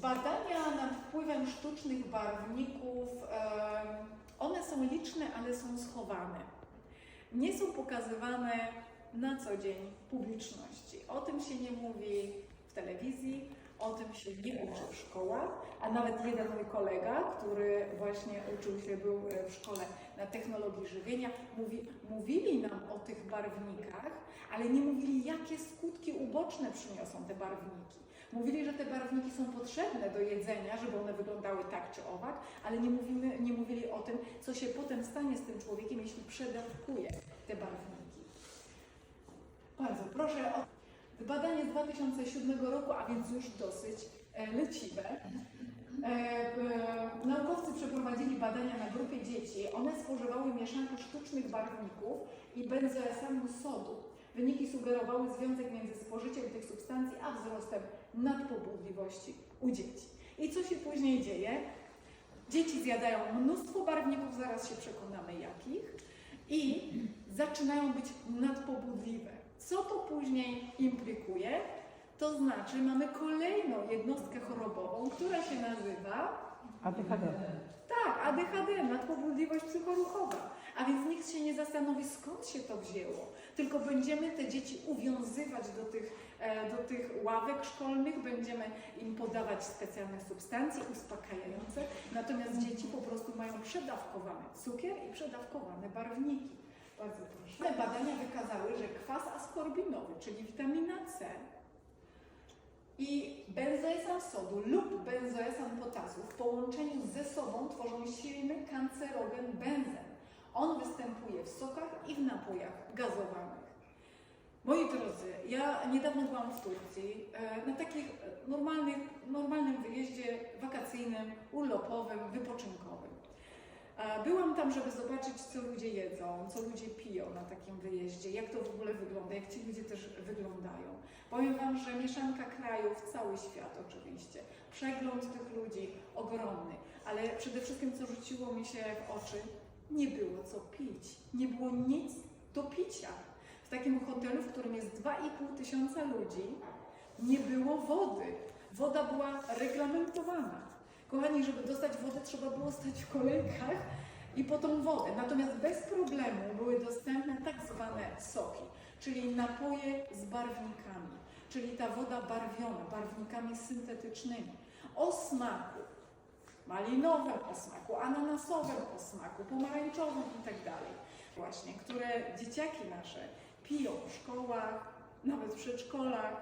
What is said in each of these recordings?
Badania nad wpływem sztucznych barwników, one są liczne, ale są schowane. Nie są pokazywane na co dzień publiczności. O tym się nie mówi w telewizji, o tym się nie uczy w szkołach, a nawet jeden mój kolega, który właśnie uczył się, był e, w szkole na technologii żywienia, mówi, mówili nam o tych barwnikach, ale nie mówili, jakie skutki uboczne przyniosą te barwniki. Mówili, że te barwniki są potrzebne do jedzenia, żeby one wyglądały tak czy owak, ale nie, mówimy, nie mówili o tym, co się potem stanie z tym człowiekiem, jeśli przedawkuje te barwniki. Bardzo proszę o badanie z 2007 roku, a więc już dosyć e, leciwe. E, e, naukowcy przeprowadzili badania na grupie dzieci. One spożywały mieszankę sztucznych barwników i benzoesanu sodu. Wyniki sugerowały związek między spożyciem tych substancji a wzrostem nadpobudliwości u dzieci. I co się później dzieje? Dzieci zjadają mnóstwo barwników, zaraz się przekonamy jakich, i zaczynają być nadpobudliwe. Co to później implikuje? To znaczy mamy kolejną jednostkę chorobową, która się nazywa ADHD. tak, ADHD, nadpobudliwość psychoruchowa. A więc nikt się nie zastanowi, skąd się to wzięło, tylko będziemy te dzieci uwiązywać do tych, e, do tych ławek szkolnych, będziemy im podawać specjalne substancje uspokajające, natomiast dzieci po prostu mają przedawkowany cukier i przedawkowane barwniki. Bardzo proszę. Te badania wykazały, że kwas askorbinowy, czyli witamina C, i benzoesan sodu lub benzoesan potasu w połączeniu ze sobą tworzą silny kancerogen benzen. On występuje w sokach i w napojach gazowanych. Moi drodzy, ja niedawno byłam w Turcji e, na takich normalnym wyjeździe wakacyjnym, urlopowym, wypoczynkowym. Byłam tam, żeby zobaczyć, co ludzie jedzą, co ludzie piją na takim wyjeździe, jak to w ogóle wygląda, jak ci ludzie też wyglądają. Powiem Wam, że mieszanka krajów, cały świat oczywiście, przegląd tych ludzi ogromny, ale przede wszystkim, co rzuciło mi się w oczy, nie było co pić, nie było nic do picia. W takim hotelu, w którym jest 2,5 tysiąca ludzi, nie było wody. Woda była reglamentowana. Kochani, żeby dostać wodę, trzeba było stać w kolejkach i po tą wodę. Natomiast bez problemu były dostępne tak zwane soki, czyli napoje z barwnikami, czyli ta woda barwiona, barwnikami syntetycznymi, o smaku malinowym, o smaku ananasowym, o smaku pomarańczowym i tak. Właśnie, które dzieciaki nasze piją w szkołach, nawet w przedszkolach,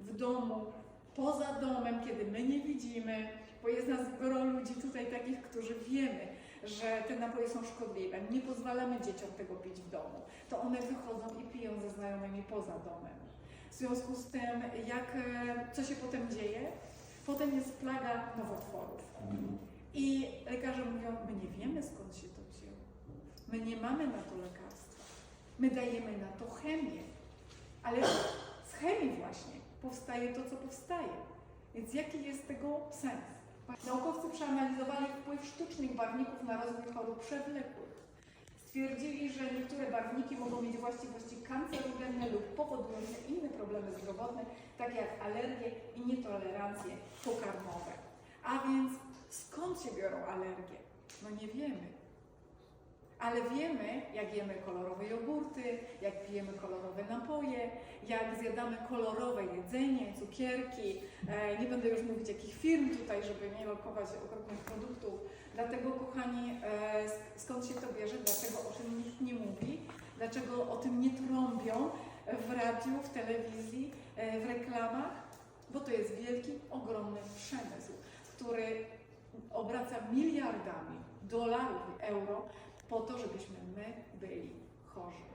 w domu, poza domem, kiedy my nie widzimy, bo jest nas gro ludzi tutaj takich, którzy wiemy, że te napoje są szkodliwe. Nie pozwalamy dzieciom tego pić w domu. To one wychodzą i piją ze znajomymi poza domem. W związku z tym, jak, e, co się potem dzieje? Potem jest plaga nowotworów. I lekarze mówią, my nie wiemy skąd się to wzięło. My nie mamy na to lekarstwa. My dajemy na to chemię. Ale z chemii właśnie powstaje to, co powstaje. Więc jaki jest tego sens? Naukowcy przeanalizowali wpływ sztucznych barwników na rozwój chorób przewlekłych. Stwierdzili, że niektóre barwniki mogą mieć właściwości kancerogenne lub powodujące inne problemy zdrowotne, takie jak alergie i nietolerancje pokarmowe. A więc skąd się biorą alergie? No nie wiemy. Ale wiemy, jak jemy kolorowe jogurty, jak pijemy kolorowe napoje, jak zjadamy kolorowe jedzenie, cukierki. E, nie będę już mówić jakich firm tutaj, żeby nie lokować okropnych produktów. Dlatego, kochani, e, skąd się to bierze? Dlaczego o tym nikt nie mówi? Dlaczego o tym nie trąbią w radiu, w telewizji, e, w reklamach? Bo to jest wielki, ogromny przemysł, który obraca miliardami dolarów euro po to, żebyśmy my byli chorzy.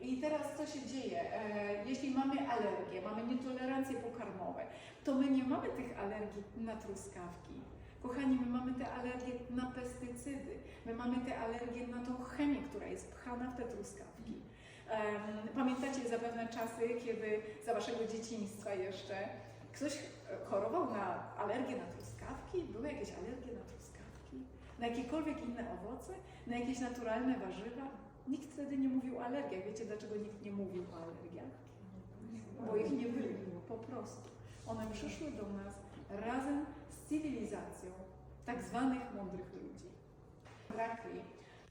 I teraz co się dzieje? E, jeśli mamy alergie, mamy nietolerancje pokarmowe, to my nie mamy tych alergii na truskawki. Kochani, my mamy te alergie na pestycydy, my mamy te alergie na tą chemię, która jest pchana w te truskawki. Pamiętacie zapewne czasy, kiedy za waszego dzieciństwa jeszcze ktoś chorował na alergię na truskawki? Były jakieś alergie na truskawki? Na jakiekolwiek inne owoce? Na jakieś naturalne warzywa? Nikt wtedy nie mówił o alergiach. Wiecie dlaczego nikt nie mówił o alergiach? Bo ich nie było, po prostu. One przyszły do nas razem rekomendacją tak zwanych mądrych ludzi. Brackley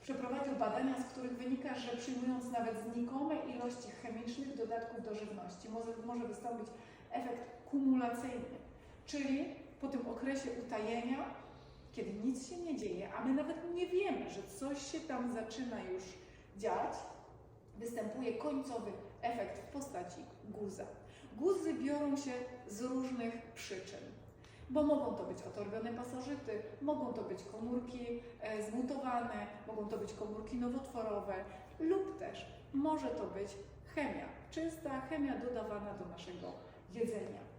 przeprowadził badania, z których wynika, że przyjmując nawet znikome ilości chemicznych dodatków do żywności może, może wystąpić efekt kumulacyjny, czyli po tym okresie utajenia, kiedy nic się nie dzieje, a my nawet nie wiemy, że coś się tam zaczyna już dziać, występuje końcowy efekt w postaci guza. Guzy biorą się z różnych przyczyn, bo mogą to być otorbione pasożyty, mogą to być komórki e, zmutowane, mogą to być komórki nowotworowe lub też może to być chemia, czysta chemia dodawana do naszego jedzenia.